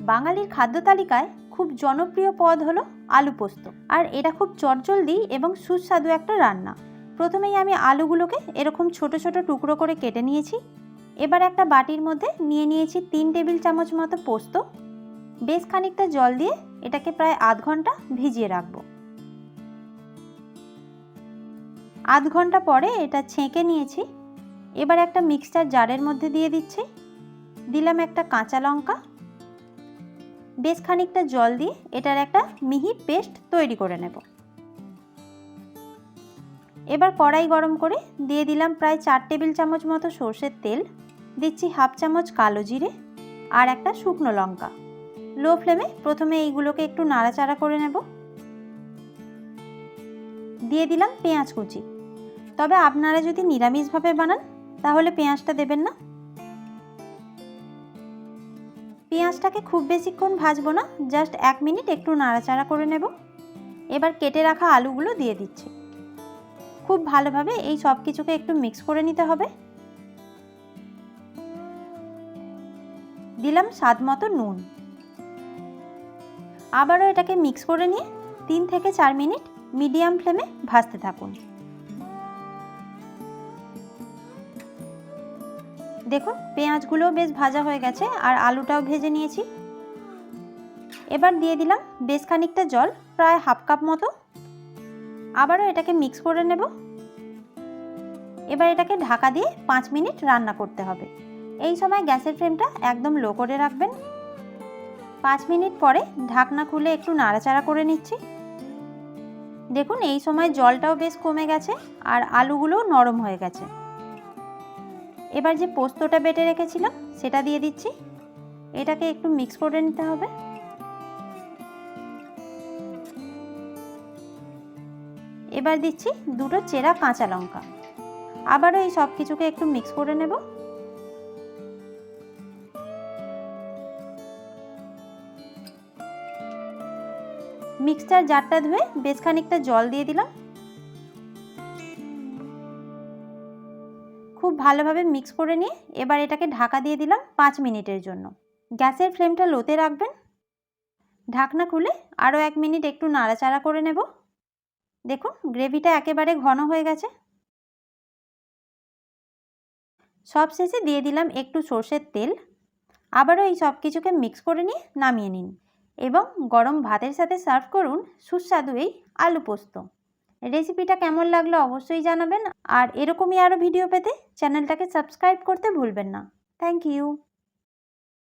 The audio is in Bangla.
বাঙালির খাদ্য তালিকায় খুব জনপ্রিয় পদ হলো আলু পোস্ত। আর এটা খুব চটজলদি এবং সুস্বাদু একটা রান্না। প্রথমেই আমি আলুগুলোকে এরকম ছোট ছোট টুকরো করে কেটে নিয়েছি। এবার একটা বাটির মধ্যে নিয়ে নিয়েছি তিন টেবিল চামচ মতো পোস্ত। বেশ খানিকটা জল দিয়ে এটাকে প্রায় আধ ঘণ্টা ভিজিয়ে রাখব। আধ ঘণ্টা পরে এটা ছেঁকে নিয়েছি। এবার একটা মিক্সচার জারের মধ্যে দিয়ে দিচ্ছি। দিলাম একটা কাঁচা লঙ্কা বেশ খানিকটা জল দিয়ে এটার একটা মিহি পেস্ট তৈরি করে নেব। এবার কড়াই গরম করে দিয়ে দিলাম প্রায় চার টেবিল চামচ মতো সর্ষের তেল, দিচ্ছি হাফ চামচ কালো জিরে আর একটা শুকনো লঙ্কা। লো ফ্লেমে প্রথমে এইগুলোকে একটু নাড়াচাড়া করে নেব। দিয়ে দিলাম পেঁয়াজ কুচি। তবে আপনারা যদি নিরামিষভাবে বানান, তাহলে পেঁয়াজটা দেবেন না। পেঁয়াজটাকে খুব বেশিক্ষণ ভাজবো না জাস্ট এক মিনিট একটু নাড়াচাড়া করে নেব। এবার কেটে রাখা আলুগুলো দিয়ে দিচ্ছি। খুব ভালোভাবে এই সব কিছুকে একটু মিক্স করে নিতে হবে। দিলাম স্বাদ মতো নুন। আবারও এটাকে মিক্স করে নিয়ে তিন থেকে চার মিনিট মিডিয়াম ফ্লেমে ভাজতে থাকুন। দেখুন, পেঁয়াজগুলোও বেশ ভাজা হয়ে গেছে আর আলুটাও ভেজে নিয়েছি। এবার দিয়ে দিলাম বেশ খানিকটা জল, প্রায় হাফ কাপ মতো। আবারও এটাকে মিক্স করে নেব। এবার এটাকে ঢাকা দিয়ে পাঁচ মিনিট রান্না করতে হবে। এই সময় গ্যাসের ফ্লেমটা একদম লো করে রাখবেন। পাঁচ মিনিট পরে ঢাকনা খুলে একটু নাড়াচাড়া করে নিচ্ছি। দেখুন, এই সময় জলটাও বেশ কমে গেছে আর আলুগুলোও নরম হয়ে গেছে। এবার যে পোস্তটা বেটে রেখেছিলাম সেটা দিয়ে দিচ্ছি। এটাকে একটু মিক্স করে নিতে হবে। এবার দিচ্ছি দুটো চেরা কাঁচা লঙ্কা। আবারও এই সব কিছুকে একটু মিক্স করে নেব। মিক্সচার জারটা ধুয়ে বেশ খানিকটা জল দিয়ে দিলাম। খুব ভালোভাবে মিক্স করে নিয়ে এবার এটাকে ঢাকা দিয়ে দিলাম পাঁচ মিনিটের জন্য। গ্যাসের ফ্লেমটা লোতে রাখবেন। ঢাকনা খুলে আরও এক মিনিট একটু নাড়াচাড়া করে নেব। দেখুন, গ্রেভিটা একেবারে ঘন হয়ে গেছে। সব শেষে দিয়ে দিলাম একটু সর্ষের তেল। আবারও এই সব কিছুকে মিক্স করে নিয়ে নামিয়ে নিন এবং গরম ভাতের সাথে সার্ভ করুন সুস্বাদু এই আলু পোস্ত। রেসিপিটা কেমন লাগল অবশ্যই জানাবেন। আর এরকমই আরও ভিডিও পেতে চ্যানেলটাকে সাবস্ক্রাইব করতে ভুলবেন না। Thank you